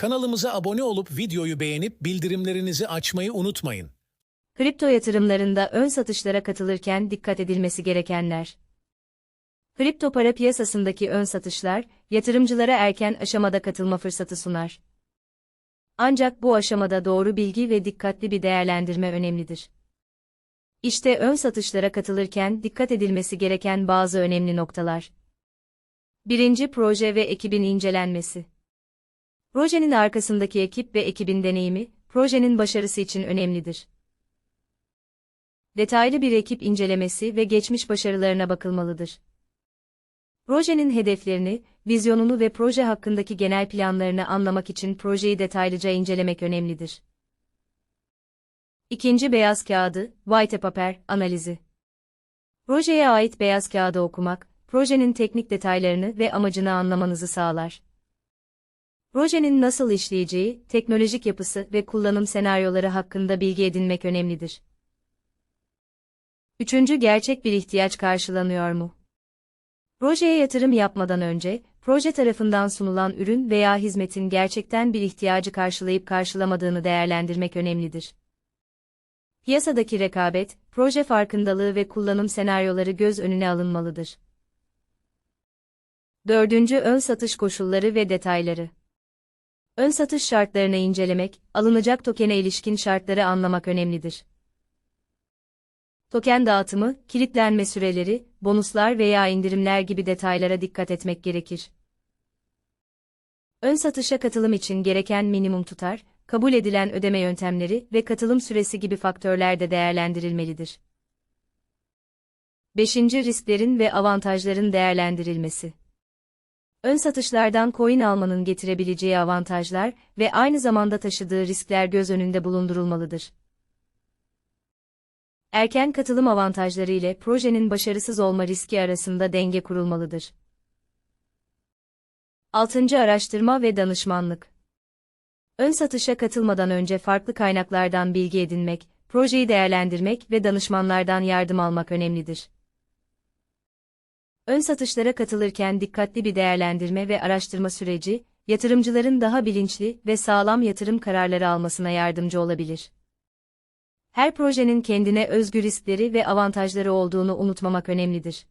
Kanalımıza abone olup videoyu beğenip bildirimlerinizi açmayı unutmayın. Kripto yatırımlarında ön satışlara katılırken dikkat edilmesi gerekenler. Kripto para piyasasındaki ön satışlar, yatırımcılara erken aşamada katılma fırsatı sunar. Ancak bu aşamada doğru bilgi ve dikkatli bir değerlendirme önemlidir. İşte ön satışlara katılırken dikkat edilmesi gereken bazı önemli noktalar. 1. Proje ve ekibin incelenmesi. Projenin arkasındaki ekip ve ekibin deneyimi, projenin başarısı için önemlidir. Detaylı bir ekip incelemesi ve geçmiş başarılarına bakılmalıdır. Projenin hedeflerini, vizyonunu ve proje hakkındaki genel planlarını anlamak için projeyi detaylıca incelemek önemlidir. İkinci beyaz kağıdı, white paper analizi. Projeye ait beyaz kağıdı okumak, projenin teknik detaylarını ve amacını anlamanızı sağlar. Projenin nasıl işleyeceği, teknolojik yapısı ve kullanım senaryoları hakkında bilgi edinmek önemlidir. Üçüncü gerçek bir ihtiyaç karşılanıyor mu? Projeye yatırım yapmadan önce, proje tarafından sunulan ürün veya hizmetin gerçekten bir ihtiyacı karşılayıp karşılamadığını değerlendirmek önemlidir. Piyasadaki rekabet, proje farkındalığı ve kullanım senaryoları göz önüne alınmalıdır. Dördüncü ön satış koşulları ve detayları. Ön satış şartlarını incelemek, alınacak tokene ilişkin şartları anlamak önemlidir. Token dağıtımı, kilitlenme süreleri, bonuslar veya indirimler gibi detaylara dikkat etmek gerekir. Ön satışa katılım için gereken minimum tutar, kabul edilen ödeme yöntemleri ve katılım süresi gibi faktörler de değerlendirilmelidir. 5. Risklerin ve avantajların değerlendirilmesi. Ön satışlardan coin almanın getirebileceği avantajlar ve aynı zamanda taşıdığı riskler göz önünde bulundurulmalıdır. Erken katılım avantajları ile projenin başarısız olma riski arasında denge kurulmalıdır. 6. Araştırma ve danışmanlık. Ön satışa katılmadan önce farklı kaynaklardan bilgi edinmek, projeyi değerlendirmek ve danışmanlardan yardım almak önemlidir. Ön satışlara katılırken dikkatli bir değerlendirme ve araştırma süreci, yatırımcıların daha bilinçli ve sağlam yatırım kararları almasına yardımcı olabilir. Her projenin kendine özgü riskleri ve avantajları olduğunu unutmamak önemlidir.